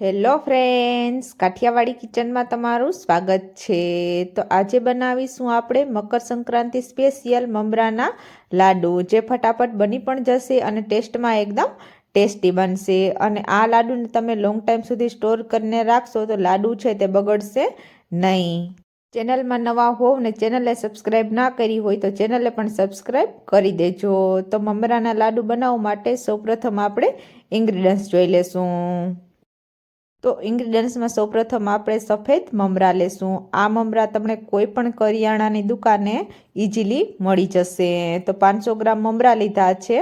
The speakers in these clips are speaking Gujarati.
હેલો ફ્રેન્ડ્સ, કાઠિયાવાડી કિચનમાં તમારું સ્વાગત છે. તો આજે બનાવીશું આપણે મકર સંક્રાંતિ સ્પેશિયલ મમરાના લાડુ. જે ફટાફટ બની પણ જશે અને ટેસ્ટમાં એકદમ ટેસ્ટી બનશે. અને આ લાડુને તમે લોંગ ટાઈમ સુધી સ્ટોર કરીને રાખશો તો લાડુ છે તે બગડશે નહીં. ચેનલમાં નવા હોવ ને ચેનલે સબસ્ક્રાઈબ ના કરી હોય તો ચેનલે પણ સબસ્ક્રાઈબ કરી દેજો. તો મમરાના લાડુ બનાવવા માટે સૌપ્રથમ આપણે ઇન્ગ્રીડિયન્ટ્સ જોઈ લેશું. તો ઇન્ગ્રીડિયન્ટ્સમાં સૌપ્રથમ આપણે સફેદ મમરા લેશું. આ મમરા તમને કોઈ પણ કરિયાણાની દુકાને ઇઝીલી મળી જશે. તો પાંચસો ગ્રામ મમરા લીધા છે.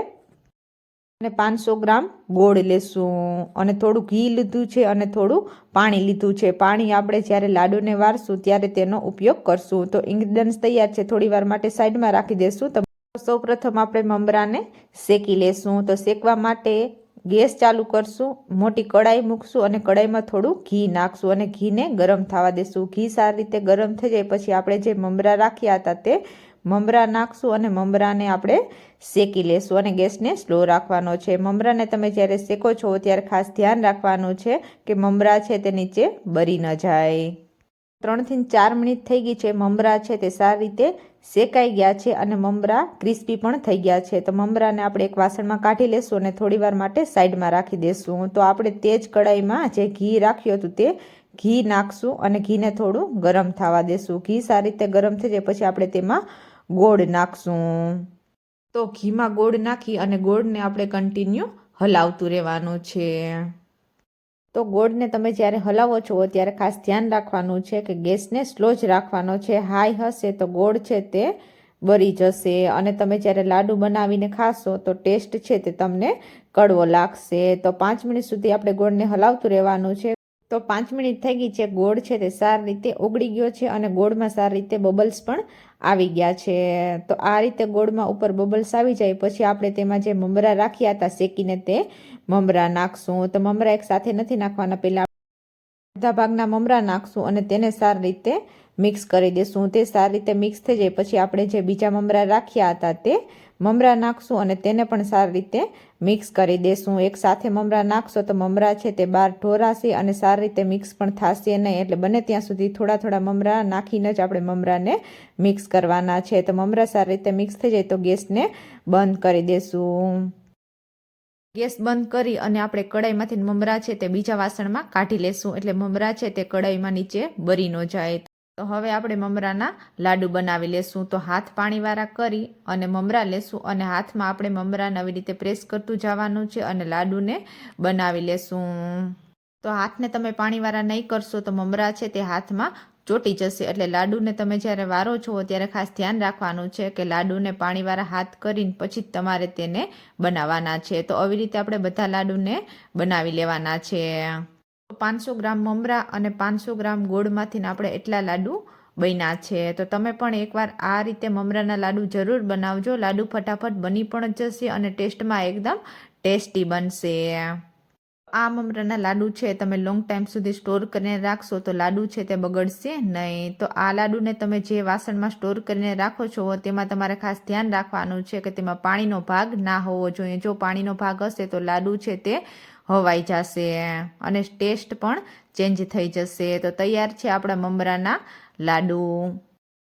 અને પાંચસો ગ્રામ ગોળ લેશું. અને થોડું ઘી લીધું છે અને થોડું પાણી લીધું છે. પાણી આપણે જ્યારે લાડુને વારશું ત્યારે તેનો ઉપયોગ કરશું. તો ઇન્ગ્રીડિયન્ટ્સ તૈયાર છે. થોડી માટે સાઈડમાં રાખી દેશું. તો સૌપ્રથમ આપણે મમરાને શેકી લેશું. તો શેકવા માટે ગેસ ચાલુ કરશું, મોટી કડાઈ મૂકશું અને કડાઈમાં થોડું ઘી નાખશું અને ઘીને ગરમ થવા દેશું. ઘી સારી રીતે ગરમ થઈ જાય પછી આપણે જે મમરા રાખ્યા હતા તે મમરા નાખશું અને મમરાને આપણે શેકી લેશું અને ગેસને સ્લો રાખવાનો છે. મમરાને તમે જ્યારે શેકો છો ત્યારે ખાસ ધ્યાન રાખવાનું છે કે મમરા છે તે નીચે બરી ન જાય. ત્રણથી ચાર મિનિટ થઈ ગઈ છે, મમરા છે તે સારી રીતે શેકાઈ ગયા છે અને મમરા ક્રિસ્પી પણ થઈ ગયા છે. તો મમરાને આપણે એક વાસણમાં કાઢી લેશું અને થોડી વાર માટે સાઈડમાં રાખી દેશું. તો આપણે તે જ કડાઈમાં જે ઘી રાખ્યું હતું તે ઘી નાખશું અને ઘીને થોડું ગરમ થવા દેશું. ઘી સારી રીતે ગરમ થઈ જાય પછી આપણે તેમાં ગોળ નાખશું. તો ઘીમાં ગોળ નાખી અને ગોળને આપણે કન્ટિન્યુ હલાવતું રહેવાનું છે. તો ગોળને તમે જ્યારે હલાવો છો, ત્યારે ખાસ ધ્યાન રાખવાનું છે કે ગેસને સ્લો જ રાખવાનો છે. હાઈ હશે તો ગોળ છે તે બળી જશે. અને તમે જ્યારે લાડુ બનાવીને ખાશો, તો ટેસ્ટ છે તે તમને કડવો લાગશે. તો પાંચ મિનિટ સુધી આપણે ગોળને હલાવતું રહેવાનું છે. તો પાંચ મિનિટ થઈ ગઈ છે, ગોળ છે તે સારી રીતે ઓગળી ગયો છે અને ગોળમાં સારી રીતે બબલ્સ પણ આવી ગયા છે. તો આ રીતે ગોળમાં ઉપર બબલ્સ આવી જાય, પછી આપણે તેમાં જે મમરા રાખ્યા હતા, શેકીને તે મમરા નાખશું. તો મમરા એક સાથે નથી નાખવાના, પહેલાં અડધા ભાગના મમરા નાખશું અને તેને સારી રીતે મિક્સ કરી દેશું. તે સારી રીતે મિક્સ થઈ જાય પછી આપણે જે બીજા મમરા રાખ્યા હતા તે મમરા નાખશું અને તેને પણ સારી રીતે મિક્સ કરી દેશું. એક સાથે મમરા નાખશો તો મમરા છે તે બહાર ઢોરાશે અને સારી રીતે મિક્સ પણ થશે નહીં. એટલે બને ત્યાં સુધી થોડા થોડા મમરા નાખીને જ આપણે મમરાને મિક્સ કરવાના છે. તો મમરા સારી રીતે મિક્સ થઈ જાય તો ગેસને બંધ કરી દેશું. ગેસ બંધ કરી અને આપણે કડાઈમાંથી મમરા છે તે બીજા વાસણમાં કાઢી લેશું. એટલે મમરા છે તે કડાઈમાં નીચે બરી ન જાય. તો હવે આપણે મમરાના લાડુ બનાવી લેશું. તો હાથ પાણીવાળા કરી અને મમરા લેશું અને હાથમાં આપણે મમરાને આવી રીતે પ્રેસ કરતું જવાનું છે અને લાડુને બનાવી લેશું. તો હાથને તમે પાણીવાળા નહીં કરશો તો મમરા છે તે હાથમાં ચોટી જશે. એટલે લાડુને તમે જ્યારે વારો છો, ત્યારે ખાસ ધ્યાન રાખવાનું છે કે લાડુને પાણીવાળા હાથ કરીને પછી તમારે તેને બનાવવાના છે. તો આવી રીતે આપણે બધા લાડુને બનાવી લેવાના છે. પાંચસો ગ્રામ મમરા અને પાંચસો ગ્રામ ગોળમાંથી આપણે એટલા લાડુ બન્યા છે. તો તમે પણ એકવાર આ રીતે મમરાના લાડુ જરૂર બનાવજો. લાડુ ફટાફટ બની પણ જશે અને ટેસ્ટમાં એકદમ ટેસ્ટી બનશે. આ મમરાના લાડુ છે, તમે લોંગ ટાઈમ સુધી સ્ટોર કરીને રાખશો તો લાડુ છે તે બગડશે નહીં. તો આ લાડુને તમે જે વાસણમાં સ્ટોર કરીને રાખો છો, તેમાં તમારે ખાસ ધ્યાન રાખવાનું છે કે તેમાં પાણીનો ભાગ ના હોવો જોઈએ. જો પાણીનો ભાગ હશે તો લાડુ છે તે હવાઈ જશે અને ટેસ્ટ પણ ચેન્જ થઈ જશે. તો તૈયાર છે આપણા મમરાના લાડુ.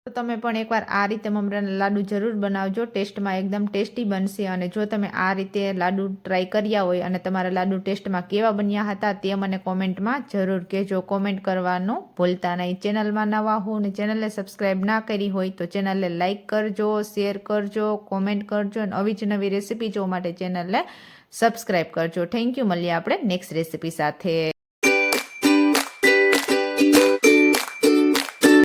તો તમે પણ એકવાર આ રીતે મમરાના લાડુ જરૂર બનાવજો. ટેસ્ટમાં એકદમ ટેસ્ટી બનશે અને જો તમે આ રીતે લાડુ ટ્રાય કર્યા હોય અને તમારા લાડુ ટેસ્ટમાં કેવા બન્યા હતા તે મને કોમેન્ટમાં જરૂર કહેજો. કોમેન્ટ કરવાનું ભૂલતા નહીં. ચેનલમાં નવા હો અને ચેનલને સબસ્ક્રાઈબ ના કરી હોય તો ચેનલને લાઇક કરજો શેર કરજો કોમેન્ટ કરજો અને આવી જ નવી રેસીપી જોવા માટે ચેનલને સબસ્ક્રાઈબ કરજો. થેન્ક યુ મળીએ આપણે નેક્સ્ટ રેસીપી સાથે.